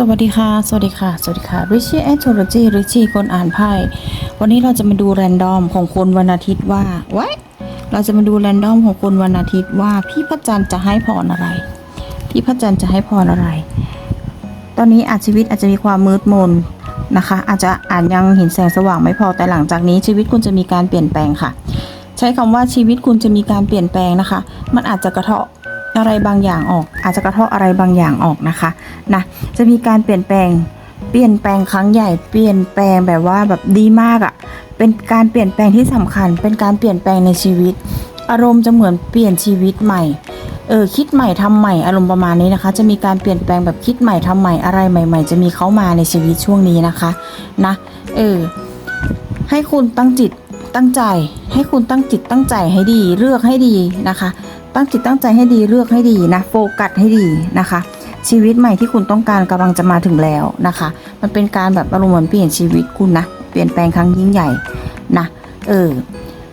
สวัสดีค่ะ สวัสดีค่ะ สวัสดีค่ะ Richie a s t r o l o g y Richie คนอ่านไพ่ วันนี้เราจะมาดูแรนดอมของคนวันอาทิตย์ว่าไว้เราจะมาดูแรนดอมของคนวันอาทิตย์ว่าพี่พระจันทร์จะให้พรอะไร พี่พระจันทร์จะให้พรอะไร ตอนนี้อาจชีวิตอาจจะมีความมืดมนนะคะ อาจจะอ่าจยังเห็นแสงสว่างไม่พอแต่หลังจากนี้ชีวิตคุณจะมีการเปลี่ยนแปลงค่ะ ใช้คำว่าชีวิตคุณจะมีการเปลี่ยนแปลงนะคะ มันอาจจะกระเทาะ อะไรบางอย่างออก อาจจะกระเทาะอะไรบางอย่างออกนะคะนะจะมีการเปลี่ยนแปลงเปลี่ยนแปลงครั้งใหญ่เปลี่ยนแปลงแบบว่าแบบดีมากอะ่ะเป็นการเปลี่ยนแปลงที่สำคัญ เป็นการเปลี่ยนแปลงในชีวิต อารมณ์จะเหมือนเปลี่ยนชีวิตใหม่เออคิดใหม่ทำใหม่อารมณ์ประมาณนี้นะคะ จะมีการเปลี่ยนแปลงแบบคิดใหม่ทำใหม่อะไรใหม่ ๆ จะมีเข้ามาในชีวิตช่วงนี้นะคะนะเออให้คุณตั้งจิตตั้งใจ ให้คุณตั้งจิตตั้งใจให้ดีเลือกให้ดีนะคะ ตั้งจิตตั้งใจให้ดีเลือกให้ดีนะโฟกัสให้ดีนะคะ ชีวิตใหม่ที่คุณต้องการกำลังจะมาถึงแล้วนะคะ มันเป็นการแบบอารมณ์เหมือนเปลี่ยนชีวิตคุณนะเปลี่ยนแปลงครั้งยิ่งใหญ่นะเออ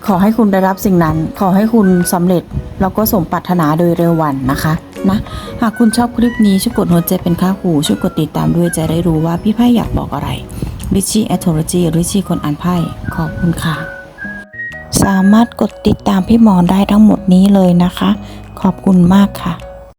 ขอให้คุณได้รับสิ่งนั้น ขอให้คุณสำเร็จแล้วก็สมปรารถนาโดยเร็ววันนะคะนะหากคุณชอบคลิปนี้ช่วยกดหัวใจเป็นค่าหูช่วยกดติดตามด้วยจะได้รู้ว่าพี่ไพ่อยากบอกอะไร Richie a s t r o l o g y Richie คนอ่านไพ่ขอบคุณค่ะ สามารถกดติดตามพี่หมอได้ทั้งหมดนี้เลยนะคะ ขอบคุณมากค่ะ